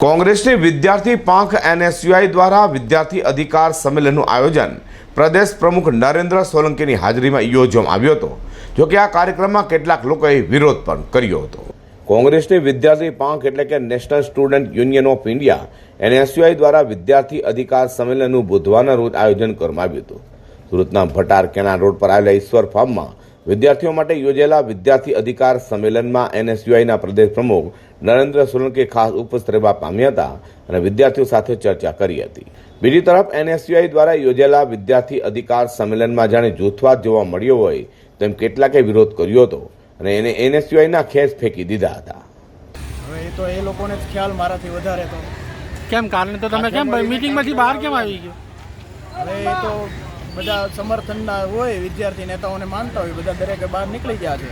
કોંગ્રેસની વિદ્યાર્થી પાંખ એનએસયુઆઈ દ્વારા વિદ્યાર્થી અધિકાર સંમેલનનું આયોજન પ્રદેશ પ્રમુખ નરેન્દ્ર સોલંકીની હાજરીમાં યોજવામાં આવ્યો હતો જોકે આ કાર્યક્રમમાં કેટલાક લોકોએ વિરોધ પણ કર્યો હતો. કોંગ્રેસની વિદ્યાર્થી પાંખ એટલે કે national student union of India NSUI દ્વારા વિદ્યાર્થી અધિકાર સંમેલનનું બુધવારના રોજ આયોજન કરવામાં આવ્યું હતું. સુરતના ભટાર કેના રોડ પર આવેલા ઈશ્વર ફાર્મમાં વિદ્યાર્થીઓ માટે યોજેલા વિદ્યાર્થી અધિકાર સંમેલનમાં એનએસયુઆઈના પ્રદેશ પ્રમુખ નરેન્દ્ર સોલંકી ખાસ ઉપસ્થિત રહેવા પામ્યા હતા અને વિદ્યાર્થીઓ સાથે ચર્ચા કરી હતી. બીજી તરફ એનએસયુઆઈ દ્વારા યોજેલા વિદ્યાર્થી અધિકાર સંમેલનમાં જાણે જૂથવાદ જોવા મળ્યો હોય તેમ કેટલાકે વિરોધ કર્યો હતો અને એને એનએસયુઆઈના ખેસ ફેંકી દીધા હતા. હવે એ તો એ લોકોને જ ખ્યાલ મારાથી વધારે તો. કેમ? કારણ તો તમે કેમ મિટિંગમાંથી બહાર કેમ આવી ગયો? હવે એ તો બધા સમર્થનના હોય વિદ્યાર્થી નેતાઓને માનતા હોય બધા દરેકે બહાર નીકળી ગયા છે.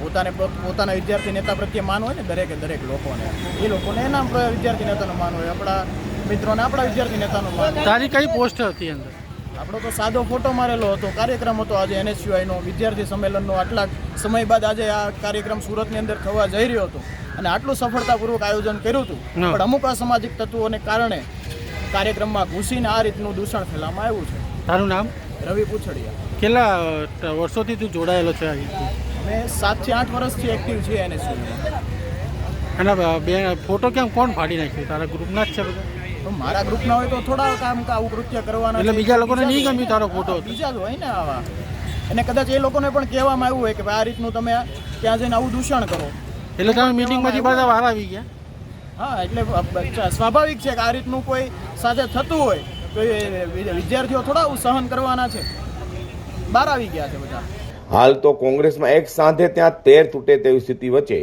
પોતાને પોતાના વિદ્યાર્થી નેતા પ્રત્યે માન હોય ને દરેકે દરેક લોકોને. એ લોકોને એના વિદ્યાર્થી નેતાનું માન હોય. આપણા મિત્રોને આપણા વિદ્યાર્થી નેતાનું માન તારી કઈ પોસ્ટ હતી અંદર? આપણો તો સાદો ફોટો મારેલો હતો. કાર્યક્રમ હતો આજે એનએસયુઆઈનો. વિદ્યાર્થી સંમેલનનો આટલા સમય બાદ આજે આ કાર્યક્રમ સુરતની અંદર થવા જઈ રહ્યો હતો. અને આટલું સફળતાપૂર્વક આયોજન કર્યું હતું. પણ અમુક અસામાજિક તત્વોને કારણે કાર્યક્રમમાં ઘૂસીને આ રીતનું દૂષણ ફેલાવવામાં આવ્યું છે. તારું નામ? રવિ પૂછડિયા. કેટલા વર્ષોથી તું જોડાયેલો છે મેં સાતથી આઠ વર્ષથી એક્ટિવ છે એને અને બે ફોટો કેમ કોણ ફાડી નાખ્યો? તારા ગ્રુપના જ છે બધા? તો મારા ગ્રુપના હોય તો થોડા કામ આવું કૃત્ય કરવાના એટલે બીજા લોકોને નહીં ગમ્યું તારો ફોટો. બીજા હોય ને આવા. અને કદાચ એ લોકોને પણ કહેવામાં આવ્યું હોય કે ભાઈ આ રીતનું તમે ત્યાં જઈને આવું દૂષણ કરો. એટલે તમે મિટિંગમાંથી બધા બહાર આવી ગયા? હા, એટલે સ્વાભાવિક છે કે આ રીતનું કોઈ સાથે થતું હોય, તો એ વિદ્યાર્થીઓ થોડા સહન કરવાના છે. બહાર આવી ગયા છે બધા. હાલ તો કોંગ્રેસમાં એક સાંધે ત્યાં તેર તૂટે તેવી સ્થિતિ વચ્ચે.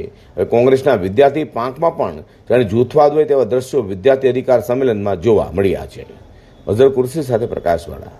કોંગ્રેસના વિદ્યાર્થી પાંખમાં પણ જાણે જૂથવાદ હોય તેવા દ્રશ્યો વિદ્યાર્થી અધિકાર સંમેલનમાં જોવા મળ્યા છે. અઝર કુર્સી સાથે પ્રકાશવાળા.